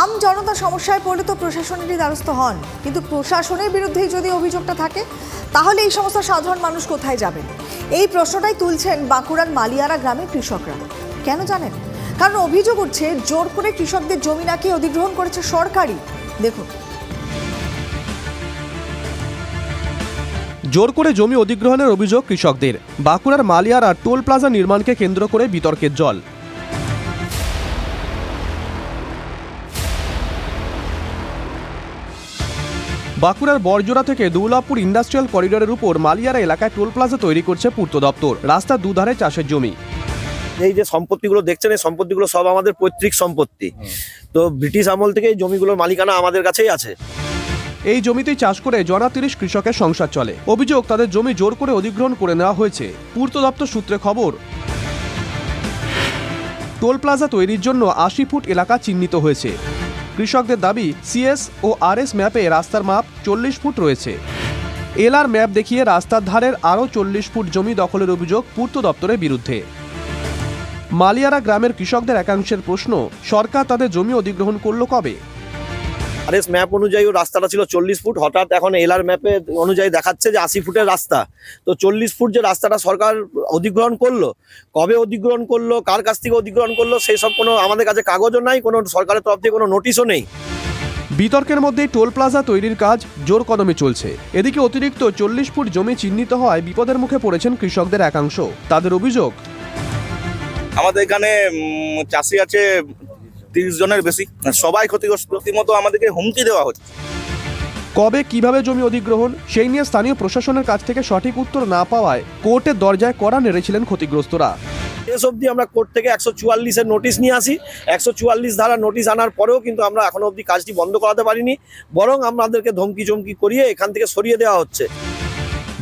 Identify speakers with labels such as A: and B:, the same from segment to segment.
A: আম জনতা সমস্যায় পড়লে তো প্রশাসনেরই দ্বারস্থ হন। কিন্তু প্রশাসনের বিরুদ্ধেই যদি অভিযোগটা থাকে, তাহলে এই সমস্ত সাধারণ মানুষ কোথায় যাবেন? এই প্রশ্নটাই তুলছেন বাঁকুড়ার মালিয়ারা গ্রামের কৃষকরা। কেন জানেন? কারণ অভিযোগ উঠছে, জোর করে কৃষকদের জমি নাকি অধিগ্রহণ করেছে সরকারি দেখুন।
B: জোর করে জমি অধিগ্রহণের অভিযোগ কৃষকদের। বাঁকুড়ার মালিয়ারা টোল প্লাজা নির্মাণকে কেন্দ্র করে বিতর্কের জল। বাঁকুড়ার বরজোড়া থেকে দৌলাপুর ইন্ডাস্ট্রিয়াল করিডোরের উপর মালিয়ারা এলাকায় টোল প্লাজা তৈরি করছে পূর্ত দপ্তর। রাস্তার দুধারে চাষের জমি।
C: এই যে সম্পত্তিগুলো দেখছেন এই সম্পত্তিগুলো সব আমাদের পৈতৃক সম্পত্তি। তো ব্রিটিশ আমল থেকে এই জমিগুলোর মালিকানা আমাদের কাছেই আছে।
B: এই জমিতেই চাষ করে জনা তিরিশ কৃষকের সংসার চলে। অভিযোগ তাদের জমি জোর করে অধিগ্রহণ করে নেওয়া হয়েছে। পূর্ত দপ্তর সূত্রে খবর টোল প্লাজা তৈরির জন্য আশি ফুট এলাকা চিহ্নিত হয়েছে। কৃষকদের দাবি সিএস ও আরএস ম্যাপে রাস্তার মাপ চল্লিশ ফুট রয়েছে। এলআর ম্যাপ দেখিয়ে রাস্তার ধারের আরও চল্লিশ ফুট জমি দখলের অভিযোগ পূর্ত দপ্তরের বিরুদ্ধে। মালিয়ারা গ্রামের কৃষকদের একাংশের প্রশ্ন, সরকার তাদের জমি অধিগ্রহণ করল কবে?
C: আর এস ম্যাপ অনুযায়ী ও রাস্তাটা ছিল চল্লিশ ফুট হঠাৎ এখন এলার ম্যাপে অনুযায়ী দেখাচ্ছে যে আশি ফুটের রাস্তা। তো চল্লিশ ফুট যে রাস্তাটা সরকার অধিগ্রহণ করল কবে অধিগ্রহণ করল কার কাছ থেকে অধিগ্রহণ করল সেই সব কোনো আমাদের কাছে কাগজও নাই কোনো সরকারের তরফ থেকে কোনো নোটিশও নেই।
B: বিতর্কের মধ্যেই টোল প্লাজা তৈরির কাজ জোর কদমে চলছে। এদিকে অতিরিক্ত চল্লিশ ফুট জমি চিহ্নিত হওয়ায় বিপদের মুখে পড়েছেন কৃষকদের একাংশ। তাদের অভিযোগ?
D: আমাদের এখানে চাষি আছে তিরিশ জনের বেশি। সবাই ক্ষতিগ্রস্ত। রীতিমতো আমাদেরকে হুমকি দেওয়া হচ্ছে।
B: কবে কীভাবে জমি অধিগ্রহণ সেই নিয়ে স্থানীয় প্রশাসনের কাছ থেকে সঠিক উত্তর না পাওয়ায় কোর্টের দরজায় কড়া নেড়েছিলেন ক্ষতিগ্রস্তরা।
C: শেষ অবধি আমরা কোর্ট থেকে একশো চুয়াল্লিশের নোটিশ নিয়ে আসি। একশো চুয়াল্লিশ ধারা নোটিশ আনার পরেও কিন্তু আমরা এখনও অবধি কাজটি বন্ধ করাতে পারিনি। বরং আমাদেরকে ধমকি চমকি করিয়ে এখান থেকে সরিয়ে দেওয়া হচ্ছে।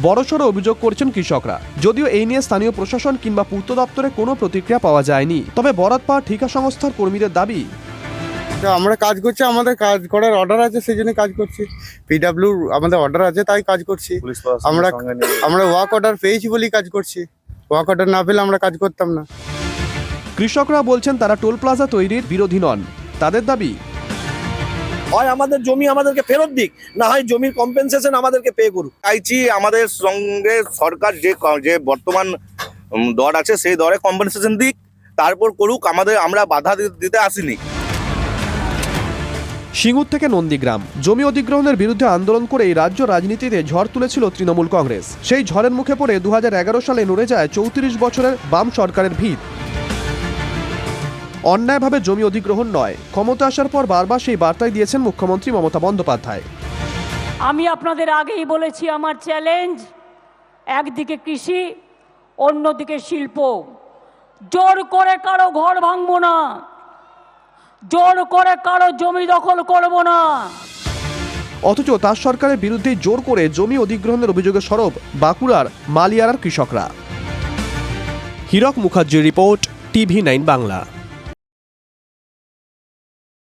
B: বড়সড় অভিযোগ করছেন কৃষকরা। যদিও এই নিয়ে স্থানীয় প্রশাসন কিংবা পূর্ত দপ্তরে কোনো প্রতিক্রিয়া পাওয়া যায়নি। তবে বরাত পাওয়া ঠিকা সংস্থার কর্মীদের দাবি
E: তো আমরা কাজ করছি আমাদের কাজ করার অর্ডার আছে সেই জন্য কাজ করছি। পিডাব্লিউ আমাদের অর্ডার আছে তাই কাজ করছি। আমরা আমরা ওয়ার্ক অর্ডার পেয়েছি বলেই কাজ করছি। ওয়ার্ক অর্ডার না পেলে আমরা কাজ করতাম না।
B: কৃষকরা বলছেন তারা টোল প্লাজা তৈরির বিরোধী নন। তাদের দাবি
C: হয় আমাদের জমি আমাদেরকে ফেরত দিক না হয় জমির কম্পেনসেশন আমাদেরকে পে করুক।
D: চাইছি আমাদের সঙ্গে সরকার যে যে বর্তমান দর আছে সেই দরে কম্পেনসেশন দিক তারপর করুক আমাদের আমরা বাধা দিতে আসিনি।
B: সিঙ্গুর থেকে নন্দীগ্রাম। জমি অধিগ্রহণের বিরুদ্ধে আন্দোলন করে এই রাজ্য রাজনীতিতে ঝড় তুলেছিল তৃণমূল কংগ্রেস। সেই ঝড়ের মুখে পড়ে দু হাজার এগারো সালে নড়ে যায় চৌত্রিশ বছরের বাম সরকারের ভিত। অন্যায়ভাবে জমি অধিগ্রহণ নয়। ক্ষমতা আসার পর বারবার সেই বার্তাই দিয়েছেন মুখ্যমন্ত্রী মমতা বন্দ্যোপাধ্যায়।
F: আমি আপনাদের আগেই বলেছি আমার চ্যালেঞ্জ একদিকে কৃষি অন্যদিকে শিল্প। জোর করে কারও ঘর ভাঙবো না। জোর করে কারও জমি দখল করব না।
B: অথচ তার সরকারের বিরুদ্ধে জোর করে জমি অধিগ্রহণের অভিযোগে সরব বাঁকুড়ার মালিয়ারার কৃষকরা। হীরক মুখার্জির রিপোর্ট টিভি নাইন বাংলা।